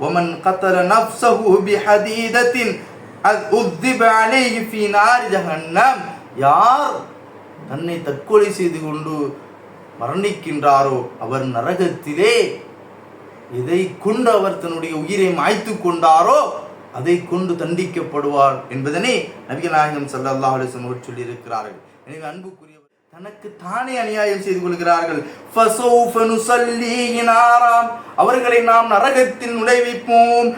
ومن قتل نفسه بحديدة أذب عليه في نار جهنم யார் தன்னை தற்கொலை செய்து கொண்டு மரணிக்கின்றாரோ அவர் நரகத்திலே எதை கொண்டு அவர் தன்னுடைய உயிரை மாய்த்து கொண்டாரோ அதை கொண்டு தண்டிக்கப்படுவார் என்பதனை நபிகள் நாயகம் ஸல்லல்லாஹு அலைஹி வஸல்லம் அவர்கள் சொல்லியிருக்கிறார்கள் எனவே அன்புக்குரியவர் தனக்கு தானே அநியாயம் செய்து கொள்கிறார்கள். அவர்களை நாம் நரகத்தில் நுழைவிப்போம்.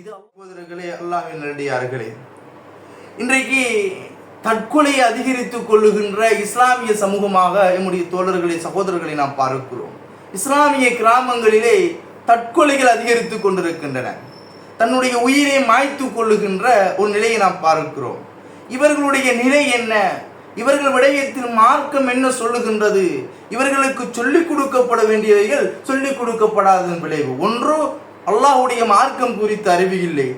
இது சகோதரர்களே அல்லாஹ் நடிகார்களே இன்றைக்கு தற்கொலை அதிகரித்துக் கொள்ளுகின்ற இஸ்லாமிய சமூகமாக எம்முடைய தோழர்களை சகோதரர்களை நாம் பார்க்கிறோம். இஸ்லாமிய கிராமங்களிலே தற்கொலைகள் அதிகரித்துக் கொண்டிருக்கின்றன. தன்னுடைய உயிரை மாய்த்து கொள்ளுகின்ற ஒரு நிலையை நாம் பார்க்கிறோம். இவர்களுடைய நிலை என்ன? இவர்கள் விடயத்தின் மார்க்கம் என்ன சொல்லுகின்றது? இவர்களுக்கு சொல்லிக் கொடுக்கப்பட வேண்டியவைகள் சொல்லிக் கொடுக்கப்படாத விளைவு. ஒன்று அல்லாஹ்வுடைய மார்க்கம் குறித்து அறிவு இல்லை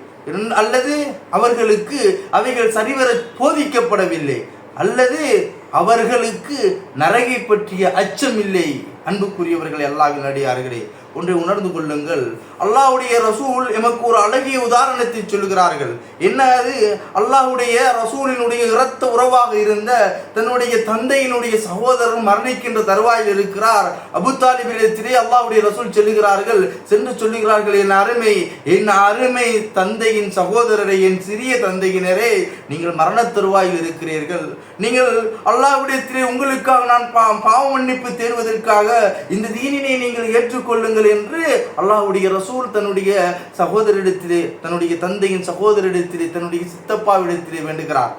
அல்லது அவர்களுக்கு அவைகள் சரிவர போதிக்கப்படவில்லை. அல்லது அவர்களுக்கு நரகை பற்றிய அச்சம் இல்லை. அன்புக்குரியவர்கள் எல்லாவின் அடியார்களே ஒன்றை உணர்ந்து கொள்ளுங்கள். அல்லாஹுடைய ரசூல் எமக்கு ஒரு அழகிய உதாரணத்தை சொல்கிறார்கள் என்ன அது? அல்லாஹுடைய ரசூலினுடைய இரத்த உறவாக இருந்த தன்னுடைய தந்தையினுடைய சகோதரர் மரணிக்கின்ற தருவாயில் இருக்கிறார். அபு தாலிபிடத்திலே அல்லாஹுடைய ரசூல் சொல்லுகிறார்கள். சென்று சொல்லுகிறார்கள் என் அருமை என் அருமை தந்தையின் சகோதரரை என் சிறிய தந்தையினரே நீங்கள் மரண தருவாயில் இருக்கிறீர்கள். நீங்கள் அல்லாஹ்விடத்திலே உங்களுக்காக நான் பா பாவ மன்னிப்பு தேடுவதற்காக இந்த தீனினை நீங்கள் ஏற்றுக்கொள்ளுங்கள் என்று அல்லாஹுடைய ரசூல் தன்னுடைய சகோதரிடத்திலே தன்னுடைய தந்தையின் சகோதரிடத்திலே தன்னுடைய சித்தப்பாவிடத்திலே வேண்டுகிறார்.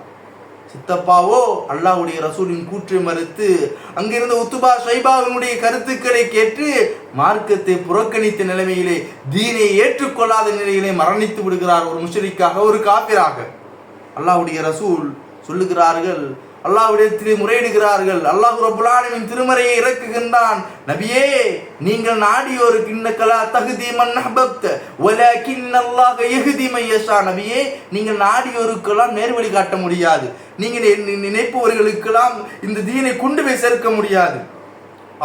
சித்தப்பாவோ அல்லாஹுடைய ரசூலின் கூற்றை மறுத்து அங்கிருந்த உத்துபா ஷைபாவினுடைய கருத்துக்களை கேட்டு மார்க்கத்தை புறக்கணித்த நிலைமையிலே தீனை ஏற்றுக்கொள்ளாத நிலையிலே மரணித்து விடுகிறார் ஒரு முஷரிக்காக ஒரு காப்பிராக அல்லாஹ்வுடைய ரசூல் சொல்லுகிறார்கள் அல்லாஹ்விடத்திலே முறையிடுகிறார்கள் அல்லாஹ் ரப்புல் திருமறையை இறக்குகின்றான். நபியே நீங்கள் நாடியோருக்கு கிண்ணக்கலா தகுதி மன்னபக்த ஒல வலக்கின் அல்லாஹ் எகுதி மன் நபியே நீங்கள் நாடியோருக்கெல்லாம் நேர்வழி காட்ட முடியாது. நீங்கள் நினைப்பவர்களுக்கெல்லாம் இந்த தீனை கொண்டு போய் சேர்க்க முடியாது.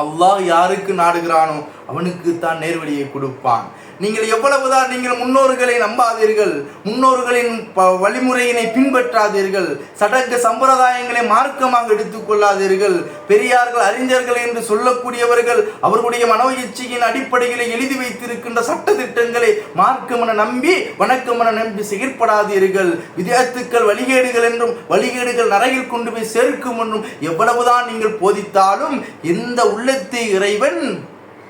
அல்லாஹ் யாருக்கு நாடுகிறானோ அவனுக்கு தான் நேர்வழியை கொடுப்பான். நீங்கள் எவ்வளவுதான் நீங்கள் முன்னோர்களை நம்பாதீர்கள் முன்னோர்களின் ப- வழிமுறையினை பின்பற்றாதீர்கள் சடங்கு சம்பிரதாயங்களை மார்க்கமாக எடுத்துக்கொள்ளாதீர்கள் பெரியார்கள் அறிஞர்கள் என்று சொல்லக்கூடியவர்கள் அவர்களுடைய மனோ இச்சையின் அடிப்படையில் எழுதி வைத்திருக்கின்ற சட்ட திட்டங்களை மார்க்கம் என நம்பி வணக்கம் என நம்பி செயற்படாதீர்கள். விதத்துக்கள் வழிகேடுகள் என்றும் வழிகேடுகள் நரகில் கொண்டு போய் சேர்க்கும் என்றும் எவ்வளவுதான் நீங்கள் போதித்தாலும் எந்த உள்ளத்தை இறைவன்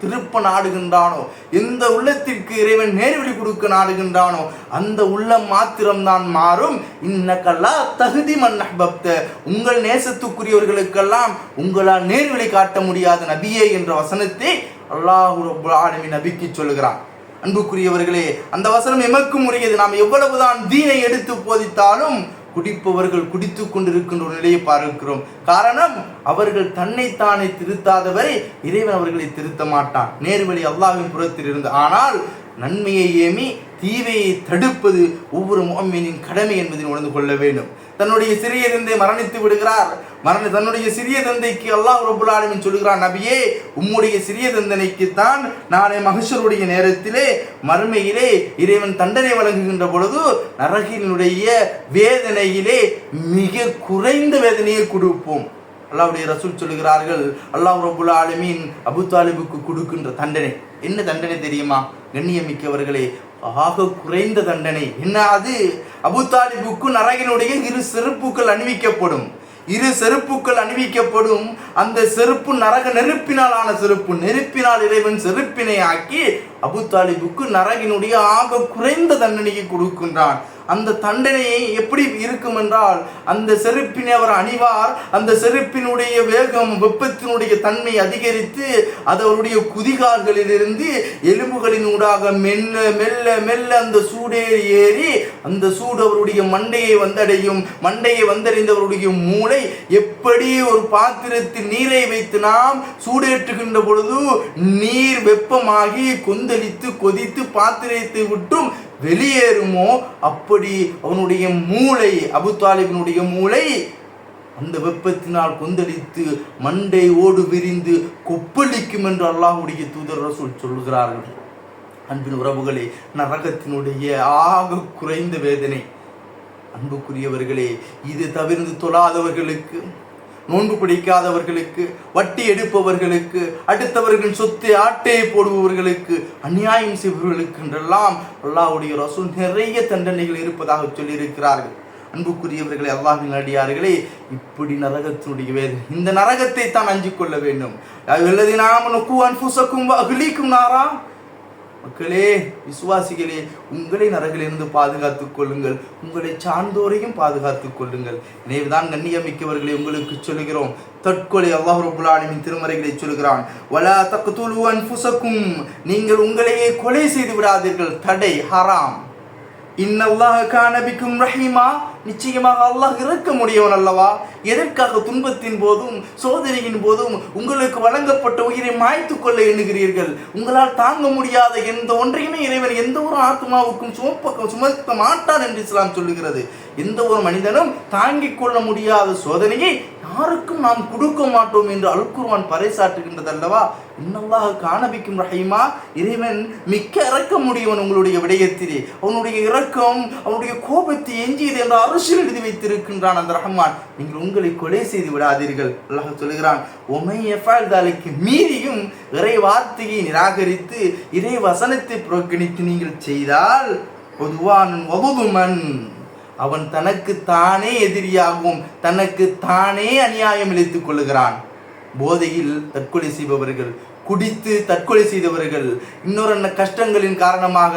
திருப்ப நாடுகின்றானோ எந்த உள்ளத்திற்கு இறைவன் நேர்வழி கொடுக்க நாடுகின்றானோ அந்த உள்ளம் மாத்திரம்தான் மாறும். இன்னக்கல்லா தகுதி மன்னபக்த உங்கள் நேசத்துக்குரியவர்களுக்கெல்லாம் உங்களால் நேர்வழி காட்ட முடியாத நபியே என்ற வசனத்தை அல்லாஹு ரப்புல் ஆலமீன் நபிக்கு சொல்லுகிறான். அன்புக்குரியவர்களே அந்த வசனம் எமக்கும் உரியது. நாம் எவ்வளவுதான் தீனை எடுத்து போதித்தாலும் குடிப்பவர்கள் குடித்து கொண்டிருக்கின்ற ஒரு நிலையை பார்க்கிறோம். காரணம் அவர்கள் தன்னைத்தானே திருத்தாதவரை இறைவன் அவர்களை திருத்த மாட்டான் நேர்வழி அல்லாவின் புறத்தில் இருந்து ஆனால் நன்மையை ஏமி தீவையை தடுப்பது ஒவ்வொரு முகமீனின் கடமை என்பதை உணர்ந்து கொள்ள வேண்டும். தன்னுடைய சிறிய தந்தை மரணித்து விடுகிறார். மரண தன்னுடைய சிறிய தந்தைக்கு அல்லாஹ் ரபுல் சொல்கிறான் நபியே உம்முடைய சிறிய தந்தனைக்கு தான் நாளை மகஷருடைய நேரத்திலே மறுமையிலே இறைவன் தண்டனை வழங்குகின்ற பொழுது நரகினுடைய வேதனையிலே மிக குறைந்த வேதனையை கொடுப்போம். அல்லாவுடைய ரசூல் சொல்லுகிறார்கள் அல்லாஹ் ரபுல் ஆலமீன் அபு தாலிபுக்கு கொடுக்கின்ற தண்டனை. என்ன தண்டனை தெரியுமா? கண்ணியமிக்கவர்களே ஆக குறைந்த தண்டனை. என்ன அது? அபு தாலிபுக்கு நரகினுடைய இரு செருப்புகள் அணிவிக்கப்படும். இரு செருப்புகள் அணிவிக்கப்படும். அந்த செருப்பு நரக நெருப்பினால் ஆன செருப்பு நெருப்பினால் இறைவன் செருப்பினை ஆக்கி அபு தாலிபுக்கு நரகினுடைய ஆக குறைந்த தண்டனையை கொடுக்கின்றான். அந்த தண்டனையை எப்படி இருக்கும் என்றால் அந்த செருப்பினை அவர் அணிவார் அந்த செருப்பினுடைய வேகம் வெப்பத்தினுடைய தன்மை அதிகரித்து அது அவருடைய குதிகால்களிலிருந்து எலும்புகளின் ஊடாக மெல்ல மெல்ல மெல்ல அந்த சூடே ஏறி அந்த சூடு அவருடைய மண்டையை வந்தடையும். மண்டையை வந்தடைந்தவருடைய மூளை எப்படி ஒரு பாத்திரத்தில் நீரை வைத்து நாம் சூடேற்றுகின்ற பொழுது நீர் வெப்பமாகி கொந்தளித்து கொதித்து பாத்திரத்தை விட்டும் வெளியேறுமோ அப்படி அவனுடைய மூளை அபு தாலிபினுடைய மூளை அந்த வெப்பத்தினால் கொந்தளித்து மண்டை ஓடு விரிந்து கொப்பளிக்கும் என்று அல்லாஹுடைய தூதர் ரசூல் சொல்கிறார்கள் அன்பின் உறவுகளே நரகத்தினுடைய ஆக குறைந்த வேதனை. அன்புக்குரியவர்களே இது தவிர்த்து தொழாதவர்களுக்கு நோன்பு பிடிக்காதவர்களுக்கு வட்டி எடுப்பவர்களுக்கு அடுத்தவர்களின் சொத்து ஆட்டையை போடுபவர்களுக்கு அநியாயம் செய்பவர்களுக்கு என்றெல்லாம் அல்லாவுடைய ரசூல் நிறைய தண்டனைகள் இருப்பதாக சொல்லியிருக்கிறார்கள். அன்புக்குரியவர்களே அல்லாஹின் அடியார்களே இப்படி நரகத்தினுடைய வேதனை இந்த நரகத்தை தான் அஞ்சிக்கொள்ள வேண்டும். அல்லது நாம் நொக்கு அன்புசக்கும் அகிலிக்கும் நாரா. மக்களே விசுவாசிகளே உங்களை நரகிலிருந்து பாதுகாத்துக் கொள்ளுங்கள். உங்களை சார்ந்தோரையும் பாதுகாத்துக் கொள்ளுங்கள். நினைவுதான் கண்ணியமிக்கவர்களை உங்களுக்கு சொல்லுகிறோம். தற்கொலை அல்லாஹ் ரபுல் திருமறைகளை சொல்கிறான் வலா தக்துலு அன்ஃபுசக்கும். நீங்கள் உங்களையே கொலை செய்து விடாதீர்கள். தடை ஹராம். இன்னல்லாஹ் கானபிக்கும் ரஹீமா. நிச்சயமாக அல்லாஹ் இறக்க முடியவன் அல்லவா? எதற்காக துன்பத்தின் போதும் சோதனையின் போதும் உங்களுக்கு வழங்கப்பட்ட உயிரை மாய்த்து கொள்ள எண்ணுகிறீர்கள்? உங்களால் தாங்க முடியாத எந்த ஒன்றையுமே இறைவன் எந்த ஒரு ஆத்மாவுக்கும் சுமப்பக்கம் சுமத்த மாட்டான் என்று இஸ்லாம் சொல்லுகிறது. எந்த ஒரு மனிதனும் தாங்கிக் கொள்ள முடியாத சோதனையை யாருக்கும் நாம் கொடுக்க மாட்டோம் என்று அல்குர்வான் பறைசாற்றுகின்றது அல்லவா? இன்னல்லாக காணபிக்கும் ரஹீமா இறைவன் மிக்க இறக்க முடியவன் உங்களுடைய விடயத்திலே. அவனுடைய இரக்கம் அவனுடைய கோபத்தை எஞ்சியது என்றால் அரசியல் எழுதி வைத்திருக்கின்றான் அந்த ரஹ்மான். நீங்கள் உங்களை கொலை செய்து விடாதீர்கள். அல்லாஹ் சொல்லுகிறான் உமை தாலைக்கு மீறியும் இறை வார்த்தையை நிராகரித்து இறை வசனத்தை புறக்கணித்து நீங்கள் செய்தால் பொதுவான் வகுதுமன். அவன் தனக்கு தானே எதிரியாகவும் தனக்கு தானே அநியாயம் இழைத்துக் கொள்ளுகிறான். போதையில் தற்கொலை செய்பவர்கள் குடித்து தற்கொலை செய்தவர்கள் இன்னொரு கஷ்டங்களின் காரணமாக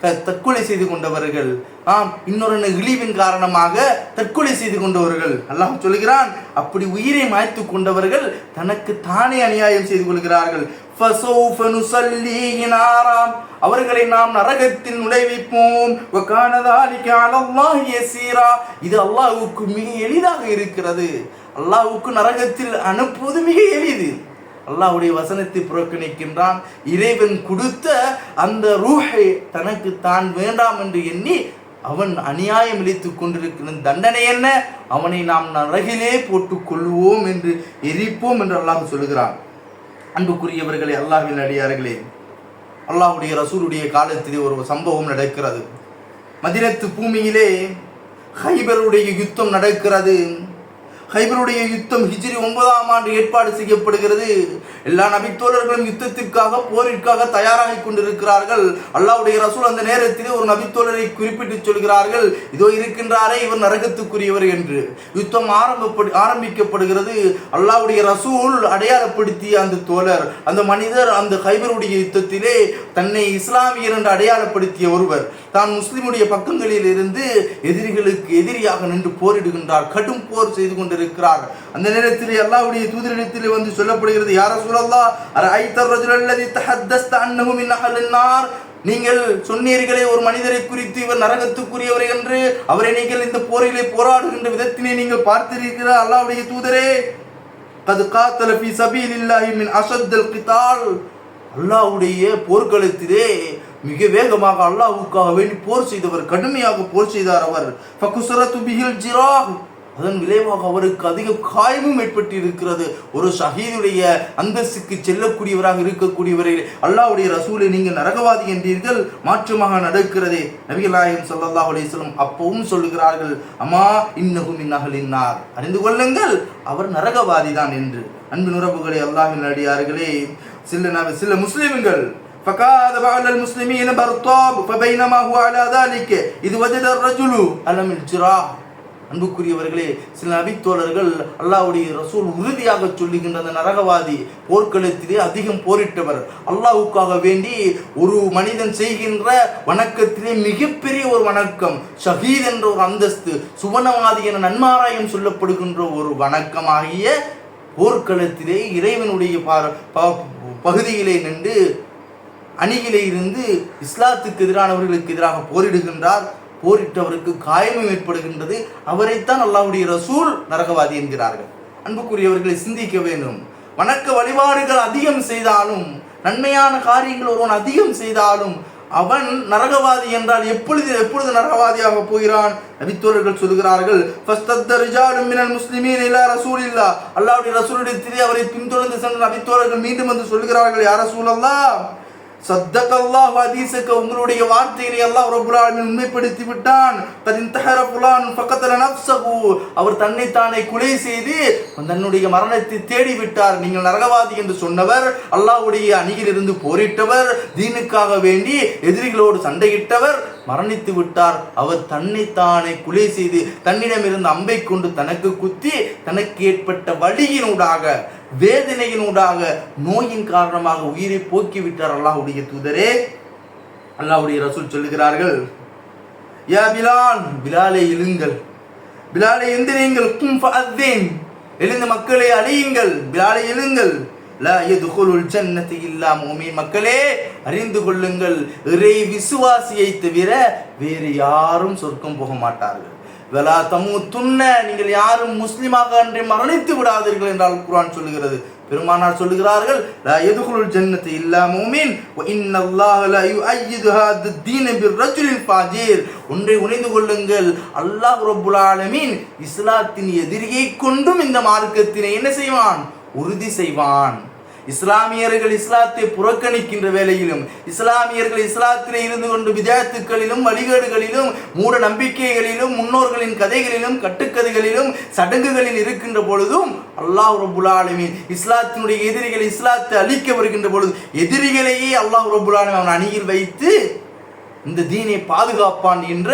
தற்கொலை செய்து கொண்டவர்கள். ஆம் இன்னொரு இழிவின் காரணமாக தற்கொலை செய்து கொண்டவர்கள். அல்லாஹ் சொல்கிறான் அப்படி உயிரை மாய்த்து கொண்டவர்கள் தனக்கு தானே அநியாயம் செய்து கொள்கிறார்கள். அவர்களை நாம் நரகத்தில் நுழைவிப்போம். இது அல்லாஹுக்கு மிக எளிதாக இருக்கிறது. அல்லாஹுக்கு நரகத்தில் அனுப்புவது மிக எளிது. அல்லாவுடைய வசனத்தை புறக்கணிக்கின்றான். இறைவன் கொடுத்த அந்த ரூஹை தனக்கு தான் வேண்டாம் என்று எண்ணி அவன் அநியாயம் இழித்து கொண்டிருக்கிற தண்டனை என்ன? அவனை நாம் நரகிலே போட்டுக் கொள்வோம் என்று எரிப்போம் என்று அல்லாஹ் சொல்லுகிறான். அன்புக்குரியவர்களே அல்லாஹின் அடியார்களே அல்லாஹுடைய ரசூலுடைய காலத்திலே ஒரு சம்பவம் நடக்கிறது. மதினத்து பூமியிலே ஹைபருடைய யுத்தம் நடக்கிறது. ஹைபருடைய யுத்தம் ஹிஜ்ரி ஒன்பதாம் ஆண்டு ஏற்பாடு செய்யப்படுகிறது. எல்லா நபித்தோழர்களும் யுத்தத்திற்காக போரிற்காக தயாராகி கொண்டிருக்கிறார்கள். அல்லாவுடைய ரசூல் அந்த நேரத்திலே ஒரு நபித்தோழரை குறிப்பிட்டு சொல்கிறார்கள் இதோ இருக்கின்றாரே இவர் நரகத்துக்குரியவர் என்று. யுத்தம் ஆரம்பப்படு ஆரம்பிக்கப்படுகிறது. அல்லாவுடைய ரசூல் அடையாளப்படுத்திய அந்த தோழர் அந்த மனிதர் அந்த ஹைபருடைய யுத்தத்திலே தன்னை இஸ்லாமியர் என்று அடையாளப்படுத்திய ஒருவர். தான் முஸ்லிமுடைய பக்கங்களில் இருந்து எதிரிகளுக்கு எதிரியாக நின்று போரிடுகின்றார். கடும் போர் செய்து கொண்டிருக்கிறார்கள். அந்த நேரத்தில் அல்லாஹ்வுடைய தூதரிடத்தில் வந்து சொல்லப்படுகிறது யார சூழல்லா அர ஐத்தர் ரஜுல் அல்லதி தஹத்தஸ்த அன்னஹு மின் அஹலின் நார்? நீங்கள் சொன்னீர்களே ஒரு மனிதரை குறித்து இவர் நரகத்துக்குரியவர் என்று அவரை நீங்கள் இந்த போரிலே போராடுகின்ற விதத்தினை நீங்கள் பார்த்திருக்கிறார் அல்லாஹ்வுடைய தூதரே? கது காத்தல ஃபி சபீலில்லாஹி மின் அஷத்தல் கிதால் அல்லாஹ்வுடைய போர்க்களத்திலே மிக வேகமாக அல்லாஹ்வுக்காக வேண்டி போர் செய்தவர் கடுமையாக போர் செய்தார் அவர். ஃபகுசரத்து பிஹில் ஜிராஹ். அதன் விளைவாக அவருக்கு அதிக காயமும் ஏற்பட்டு இருக்கிறது ஒரு ஷஹீதுடைய அந்தஸ்துக்கு செல்லக்கூடியவராக இருக்கக்கூடியவரை அல்லாஹ்வுடைய ரசூலை நீங்கள் நரகவாதி என்றீர்கள் மாற்றமாக நடக்கிறதே நபிகள் நாயகம் ஸல்லல்லாஹு அலைஹி வஸல்லம் அப்பவும் சொல்லுகிறார்கள் அம்மா இன்னஹும் இன்னஹலின்னார் அறிந்து கொள்ளுங்கள் அவர் நரகவாதி தான் என்று அன்பின் உறவுகளே அல்லாஹ்வின் அடியார்களே சில நபி- சில முஸ்லிம்கள் فكاد بعض المسلمين برطاب فبينما هو على ذلك إذ وجد الرجل ألم الجراح அன்புக்குரியவர்களே சில நபித்தோழர்கள் அல்லாவுடைய ரசூல் உறுதியாக சொல்லுகின்ற அந்த நரகவாதி போர்க்களத்திலே அதிகம் போரிட்டவர். அல்லாஹ்வுக்காக வேண்டி ஒரு மனிதன் செய்கின்ற வணக்கத்திலே மிகப்பெரிய ஒரு வணக்கம் ஷஹீத் என்ற ஒரு அந்தஸ்து சுவனவாதி என நன்மாராயம் சொல்லப்படுகின்ற ஒரு வணக்கமாகிய போர்க்களத்திலே இறைவனுடைய ப- பகுதியிலே நின்று அணியிலே இருந்து இஸ்லாத்துக்கு எதிரானவர்களுக்கு எதிராக போரிடுகின்றார். போரிட்டவருக்கு காயமும் ஏற்படுகின்றது. அவரைத்தான் அல்லாவுடைய ரசூல் நரகவாதி என்கிறார்கள். அன்புக்குரியவர்களை சிந்திக்க வேண்டும். வணக்க வழிபாடுகள் அதிகம் செய்தாலும் நன்மையான காரியங்கள் ஒருவன் அதிகம் செய்தாலும் அவன் நரகவாதி என்றால் எப்பொழுது எப்பொழுது நரகவாதியாக போகிறான்? நபித்தோழர்கள் சொல்கிறார்கள் ஃபஸ்தத்த ரிஜாலும் மினல் முஸ்லிமீன் ரசூல் இல்லா அல்லாவுடைய ரசூலுடைய அவரை பின்தொடர்ந்து சென்ற நபித்தோழர்கள் மீண்டும் வந்து சொல்கிறார்கள் யார் ரசூல் அல்லா அல்லாஹ் ஹதீஸுக்கு உங்களுடைய வார்த்தைகளை அல்லாஹ் ரப்பல் ஆலமீன் உண்மைப்படுத்தி விட்டான். கத் தஹர புலான் ஃபகத்தல நப்சகு அவர் தன்னை தானே கொலை செய்து தன்னுடைய மரணத்தை தேடி விட்டார் நீங்கள் நரகவாதி என்று சொன்னவர் அல்லாஹ்வுடைய அணியில் இருந்து போரிட்டவர் தீனுக்காக வேண்டி எதிரிகளோடு சண்டையிட்டவர் மரணித்து விட்டார். அவர் தன்னைத்தானே கொலை செய்து தன்னிடமிருந்து அம்பை கொண்டு தனக்கு குத்தி தனக்கு ஏற்பட்ட வழியினூடாக வேதனையினூடாக நோயின் காரணமாக உயிரை போக்கிவிட்டார் அல்லாஹுடைய தூதரே. அல்லாஹுடைய ரசூல் சொல்லுகிறார்கள் யா பிலால் பிலாலே எழுங்கள். பிலாலே எந்திரியுங்கள் கும் ஃபஅத்தீன் எழுந்த மக்களை அழியுங்கள். பிலாலே எழுங்கள். லா யதுகுலுல் ஜன்னதி இல்லா முஃமின் மக்களே அறிந்து கொள்ளுங்கள். இறை விசுவாசியை தவிர வேறு யாரும் சொர்க்கம் போக மாட்டார்கள். வெலா தமு துண்ண நீங்கள் யாரும் முஸ்லீமாக அன்றி மரணித்து விடாதீர்கள் என்றால் குரான் சொல்லுகிறது. பெருமானார் சொல்லுகிறார்கள் லா யதுகுலுல் ஜன்னதி இல்லா மூமின் வ லா யுஅய்யிது ஹாத தீன பிர்ரஜுலில் ஃபாஜிர். ஒன்றை உணைந்து கொள்ளுங்கள். அல்லாஹ் ரப்புல் ஆலமீன் இஸ்லாத்தின் எதிரியை கொண்டும் இந்த மார்க்கத்தினை என்ன செய்வான்? உறுதி செய்வான். இஸ்லாமியர்கள் இஸ்லாத்தை புறக்கணிக்கின்ற வேளையிலும் இஸ்லாமியர்கள் இஸ்லாத்திலே இருந்து கொண்டு விஜயத்துக்களிலும் வழிகேடுகளிலும் மூட நம்பிக்கைகளிலும் முன்னோர்களின் கதைகளிலும் கட்டுக்கதைகளிலும் சடங்குகளில் இருக்கின்ற பொழுதும் அல்லாஹ் ரபுல்லாலுமே இஸ்லாத்தினுடைய எதிரிகள் இஸ்லாத்தை அழிக்க வருகின்ற பொழுது எதிரிகளையே அல்லாஹ் ரபுல்லாலுமே அவன் அணியில் வைத்து இந்த தீனை பாதுகாப்பான் என்ற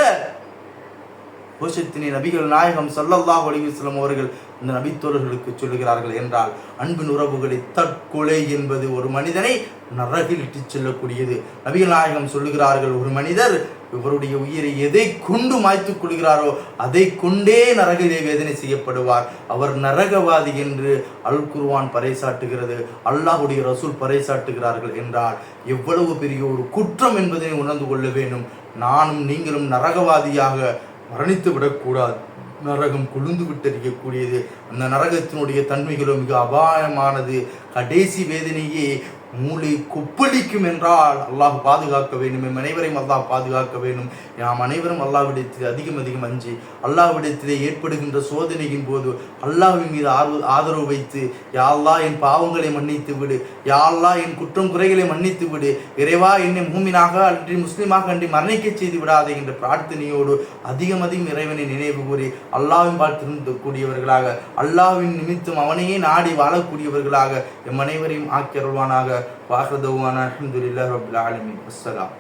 கோஷத்தினை நபிகள் நாயகம் சல்லல்லாஹ் அலைஹி அவர்கள் இந்த நபித்தோழர்களுக்கு சொல்லுகிறார்கள் என்றால் அன்பின் உறவுகளை தற்கொலை என்பது ஒரு மனிதனை நரகில் இட்டுச் செல்லக்கூடியது. நபிகள் நாயகம் சொல்லுகிறார்கள் ஒரு மனிதர் இவருடைய உயிரை எதை கொண்டு மாய்த்துக் கொள்கிறாரோ அதை கொண்டே நரகிலே வேதனை செய்யப்படுவார். அவர் நரகவாதி என்று அல் குர்வான் பறைசாட்டுகிறது அல்லாஹுடைய ரசூல் பறைசாட்டுகிறார்கள் என்றால் எவ்வளவு பெரிய ஒரு குற்றம் என்பதை உணர்ந்து கொள்ள வேண்டும். நானும் நீங்களும் நரகவாதியாக மரணித்து விடக்கூடாது. நரகம் கொழுந்து விட்டறியக்கூடியது அந்த நரகத்தினுடைய தன்மைகளோ மிக அபாயமானது. கடைசி வேதனையே மூளை கொப்பளிக்கும் என்றால் அல்லாஹ் பாதுகாக்க வேண்டும். எம் அனைவரையும் அல்லாஹ் பாதுகாக்க வேண்டும். நாம் அனைவரும் அல்லாஹ்விடத்தில் அதிகம் அதிகம் அஞ்சி அல்லாஹ்விடத்திலே ஏற்படுகின்ற சோதனையின் போது அல்லாஹ்வின் மீது ஆர்வ ஆதரவு வைத்து யா அல்லாஹ் என் பாவங்களை மன்னித்து விடு யா அல்லாஹ் என் குற்றம் குறைகளை மன்னித்து விடு இறைவா என்னை மூமினாக அன்றி முஸ்லீமாக அன்றி மரணிக்க செய்து விடாதே என்ற பிரார்த்தனையோடு அதிகம் அதிகம் இறைவனை நினைவு கூறி அல்லாவின் பார்த்திருந்து கூடியவர்களாக அல்லாஹ்வின் நிமித்தம் அவனையே நாடி வாழக்கூடியவர்களாக எம் அனைவரையும் ஆக்கியருள்வானாக வாஹதவான அலமதுல்லாஹ் ரபுல் ஆலமி அஸ்லாம்